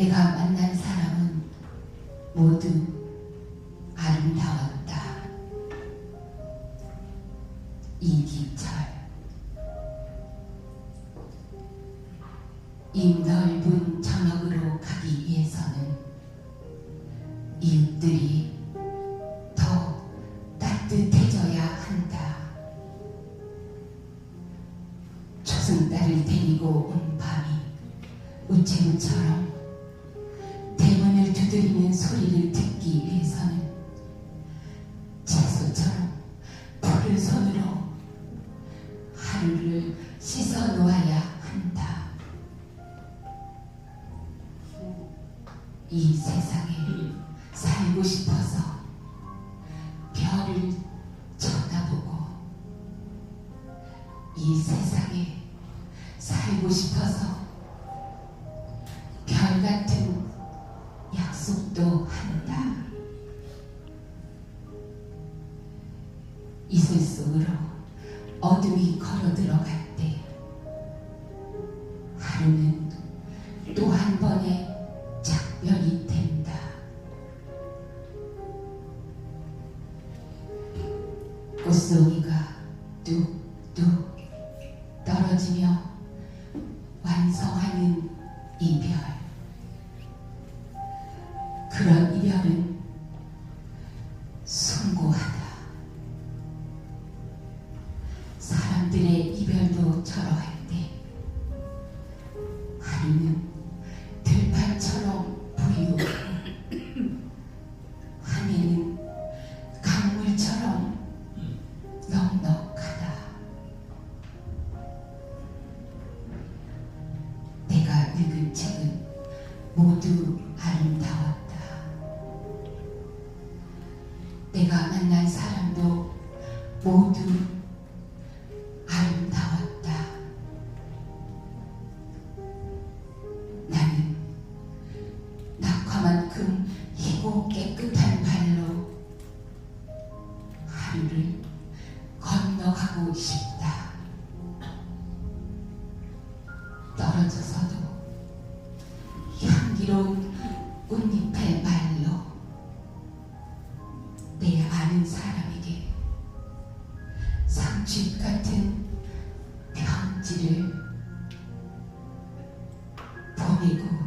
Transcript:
내가 만난 사람은 모두 아름다웠다. 이기철 이 넓은 저녁으로 가기 위해서는 이웃들이 더 따뜻해져야 한다. 초승달을 데리고 온 밤이 우체부처럼 두드리는 소리를 듣기 위해서는 채소처럼 푸른 손으로 하루를 씻어 놓아야 한다. 이 세상에 살고 싶어서 별을 쳐다보고 이 세상에 살고 싶어서 별 같은 이슬 속으로 어둠이 걸어 들어갈 때 하루는 또 한 번의 작별이 된다. 꽃송이가 뚝뚝 떨어지며 완성하는 이별. 그런 이별은 저러할 때 하루는 들판처럼 부유 한 해는 강물처럼 넉넉하다. 내가 읽은 책은 모두 아름다웠다. 내가 만난 사람도 모두 깨끗한 발로 하루를 건너가고 싶다. 떨어져서도 향기로운 꽃잎의 말로 내 아는 사람에게 상집 같은 편지를 보내고